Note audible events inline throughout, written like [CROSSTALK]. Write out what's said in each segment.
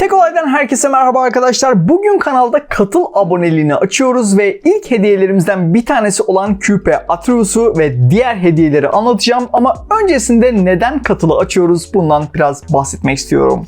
Tek olaydan herkese merhaba arkadaşlar. Bugün kanalda katıl aboneliğini açıyoruz ve ilk hediyelerimizden bir tanesi olan Küpe Atreus'u ve diğer hediyeleri anlatacağım. Ama öncesinde neden katılı açıyoruz bundan biraz bahsetmek istiyorum.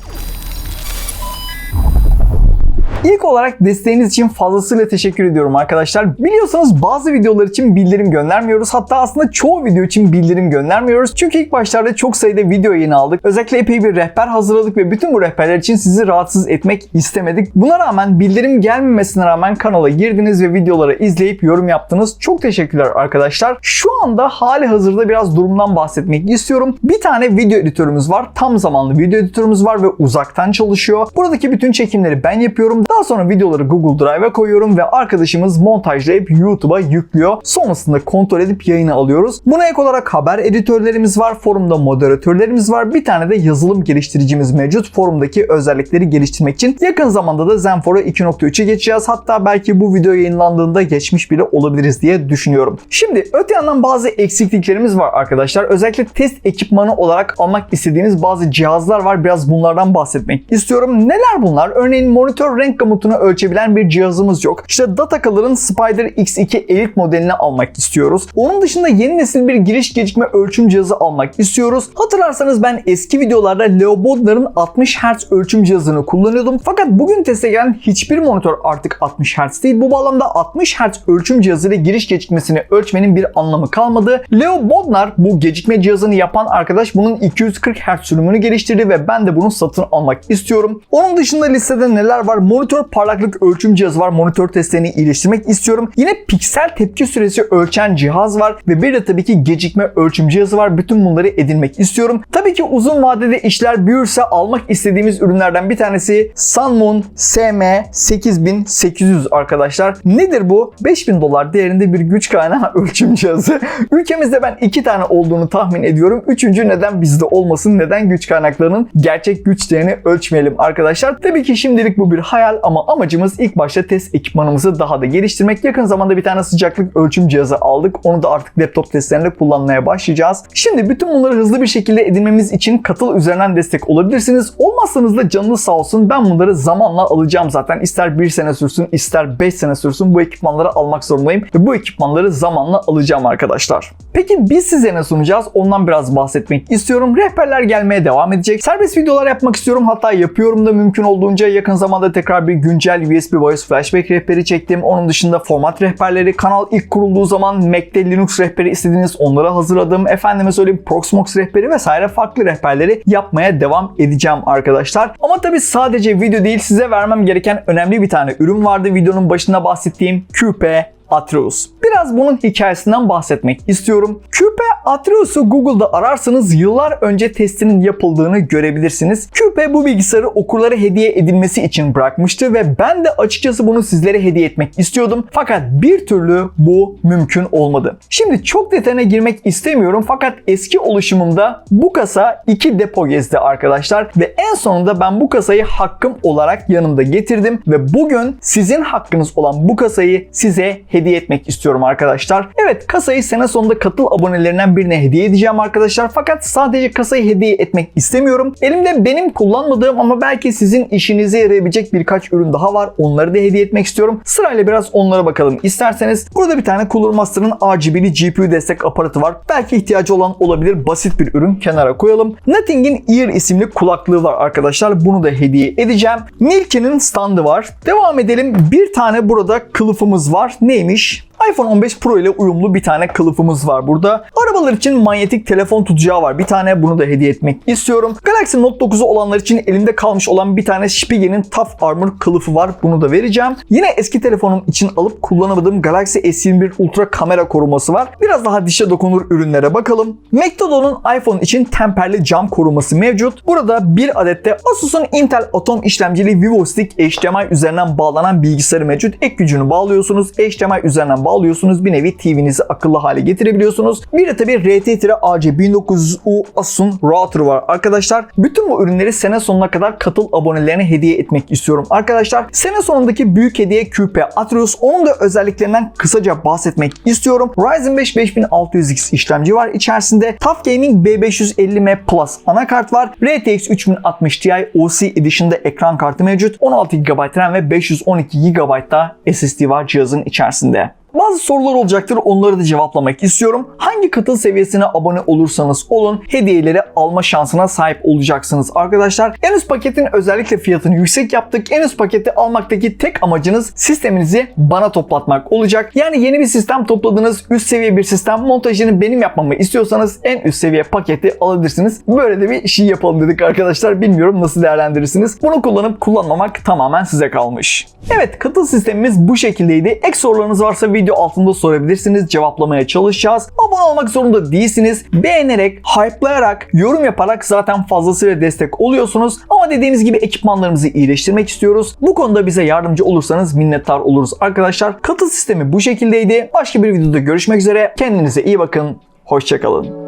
İlk olarak desteğiniz için fazlasıyla teşekkür ediyorum arkadaşlar. Biliyorsanız bazı videolar için bildirim göndermiyoruz. Hatta aslında çoğu video için bildirim göndermiyoruz. Çünkü ilk başlarda çok sayıda video yayını aldık. Özellikle epey bir rehber hazırladık ve bütün bu rehberler için sizi rahatsız etmek istemedik. Buna rağmen bildirim gelmemesine rağmen kanala girdiniz ve videoları izleyip yorum yaptınız. Çok teşekkürler arkadaşlar. Şu anda hali hazırda biraz durumdan bahsetmek istiyorum. Bir tane video editörümüz var. Tam zamanlı video editörümüz var ve uzaktan çalışıyor. Buradaki bütün çekimleri ben yapıyorum. Daha sonra videoları Google Drive'a koyuyorum ve arkadaşımız montajlayıp YouTube'a yüklüyor. Sonrasında kontrol edip yayına alıyoruz. Buna ek olarak haber editörlerimiz var. Forumda moderatörlerimiz var. Bir tane de yazılım geliştiricimiz mevcut. Forumdaki özellikleri geliştirmek için. Yakın zamanda da Zenfora 2.3'e geçeceğiz. Hatta belki bu video yayınlandığında geçmiş bile olabiliriz diye düşünüyorum. Şimdi öte yandan bazı eksikliklerimiz var arkadaşlar. Özellikle test ekipmanı olarak almak istediğiniz bazı cihazlar var. Biraz bunlardan bahsetmek istiyorum. Neler bunlar? Örneğin monitör renk gamutunu ölçebilen bir cihazımız yok. İşte Datacolor'ın Spider X2 Elite modelini almak istiyoruz. Onun dışında yeni nesil bir giriş gecikme ölçüm cihazı almak istiyoruz. Hatırlarsanız ben eski videolarda Leo Bodnar'ın 60 Hz ölçüm cihazını kullanıyordum. Fakat bugün teste gelen hiçbir monitör artık 60 Hz değil. Bu bağlamda 60 Hz ölçüm cihazıyla giriş gecikmesini ölçmenin bir anlamı kalmadı. Leo Bodnar bu gecikme cihazını yapan arkadaş bunun 240 Hz sürümünü geliştirdi ve ben de bunu satın almak istiyorum. Onun dışında listede neler var? Monitör parlaklık ölçüm cihazı var. Monitör testlerini iyileştirmek istiyorum. Yine piksel tepki süresi ölçen cihaz var ve bir de tabii ki gecikme ölçüm cihazı var. Bütün bunları edinmek istiyorum. Tabii ki uzun vadede işler büyürse almak istediğimiz ürünlerden bir tanesi Sunmoon SM8800 arkadaşlar. Nedir bu? 5000 dolar değerinde bir güç kaynağı [LAUGHS] ölçüm cihazı. Ülkemizde ben iki tane olduğunu tahmin ediyorum. Üçüncü neden bizde olmasın? Neden güç kaynaklarının gerçek güç değerini ölçmeyelim arkadaşlar? Tabii ki şimdilik bu bir hayal ama amacımız ilk başta test ekipmanımızı daha da geliştirmek. Yakın zamanda bir tane sıcaklık ölçüm cihazı aldık. Onu da artık laptop testlerinde kullanmaya başlayacağız. Şimdi bütün bunları hızlı bir şekilde edinmemiz için katıl üzerinden destek olabilirsiniz. Olmazsanız da canınız sağ olsun. Ben bunları zamanla alacağım zaten. İster bir sene sürsün ister 5 sene sürsün bu ekipmanları almak zorundayım. Ve bu ekipmanları zamanla alacağım arkadaşlar. Peki biz size ne sunacağız? Ondan biraz bahsetmek istiyorum. Rehberler gelmeye devam edecek. Serbest videolar yapmak istiyorum. Hatta yapıyorum da mümkün olduğunca yakın zamanda tekrar bir güncel USB Voice Flashback rehberi çektim. Onun dışında format rehberleri kanal ilk kurulduğu zaman Mac'te Linux rehberi istediğiniz onları hazırladım. Efendime söyleyeyim Proxmox rehberi vesaire farklı rehberleri yapmaya devam edeceğim arkadaşlar. Ama tabi sadece video değil size vermem gereken önemli bir tane ürün vardı. Videonun başında bahsettiğim QP Atreus. Biraz bunun hikayesinden bahsetmek istiyorum. Küpe Atreus'u Google'da ararsanız yıllar önce testinin yapıldığını görebilirsiniz. Küpe bu bilgisayarı okurlara hediye edilmesi için bırakmıştı ve ben de açıkçası bunu sizlere hediye etmek istiyordum. Fakat bir türlü bu mümkün olmadı. Şimdi çok detayına girmek istemiyorum fakat eski oluşumumda bu kasa iki depo gezdi arkadaşlar ve en sonunda ben bu kasayı hakkım olarak yanımda getirdim ve bugün sizin hakkınız olan bu kasayı size hediye etmek istiyorum arkadaşlar. Evet kasayı sene sonunda katıl abonelerinden birine hediye edeceğim arkadaşlar. Fakat sadece kasayı hediye etmek istemiyorum. Elimde benim kullanmadığım ama belki sizin işinize yarayabilecek birkaç ürün daha var. Onları da hediye etmek istiyorum. Sırayla biraz onlara bakalım isterseniz. Burada bir tane Cooler Master'ın RGB'li GPU destek aparatı var. Belki ihtiyacı olan olabilir. Basit bir ürün. Kenara koyalım. Nothing'in Ear isimli kulaklığı var arkadaşlar. Bunu da hediye edeceğim. Milke'nin standı var. Devam edelim. Bir tane burada kılıfımız var. Neymiş? gelmiş. iPhone 15 Pro ile uyumlu bir tane kılıfımız var burada. Arabalar için manyetik telefon tutacağı var. Bir tane bunu da hediye etmek istiyorum. Galaxy Note 9'u olanlar için elimde kalmış olan bir tane Spiegel'in Tough Armor kılıfı var. Bunu da vereceğim. Yine eski telefonum için alıp kullanamadığım Galaxy S21 Ultra kamera koruması var. Biraz daha dişe dokunur ürünlere bakalım. McDonald's'un iPhone için temperli cam koruması mevcut. Burada bir adette Asus'un Intel Atom işlemcili VivoStick HDMI üzerinden bağlanan bilgisayarı mevcut. Ek gücünü bağlıyorsunuz. HDMI üzerinden bağlıyorsunuz bağlıyorsunuz. Bir nevi TV'nizi akıllı hale getirebiliyorsunuz. Bir de tabii RT-AC1900U Asus'un router var arkadaşlar. Bütün bu ürünleri sene sonuna kadar katıl abonelerine hediye etmek istiyorum arkadaşlar. Sene sonundaki büyük hediye QP Atrius. Onun da özelliklerinden kısaca bahsetmek istiyorum. Ryzen 5 5600X işlemci var içerisinde. TUF Gaming B550M Plus anakart var. RTX 3060 Ti OC Edition'da ekran kartı mevcut. 16 GB RAM ve 512 GB da SSD var cihazın içerisinde. Bazı sorular olacaktır onları da cevaplamak istiyorum. Hangi katıl seviyesine abone olursanız olun hediyeleri alma şansına sahip olacaksınız arkadaşlar. En üst paketin özellikle fiyatını yüksek yaptık. En üst paketi almaktaki tek amacınız sisteminizi bana toplatmak olacak. Yani yeni bir sistem topladınız, üst seviye bir sistem montajını benim yapmamı istiyorsanız en üst seviye paketi alabilirsiniz. Böyle de bir şey yapalım dedik arkadaşlar. Bilmiyorum nasıl değerlendirirsiniz. Bunu kullanıp kullanmamak tamamen size kalmış. Evet katıl sistemimiz bu şekildeydi. Ek sorularınız varsa video altında sorabilirsiniz. Cevaplamaya çalışacağız. Abone olmak zorunda değilsiniz. Beğenerek, hype'layarak, yorum yaparak zaten fazlasıyla destek oluyorsunuz. Ama dediğimiz gibi ekipmanlarımızı iyileştirmek istiyoruz. Bu konuda bize yardımcı olursanız minnettar oluruz arkadaşlar. Katıl sistemi bu şekildeydi. Başka bir videoda görüşmek üzere. Kendinize iyi bakın. Hoşçakalın.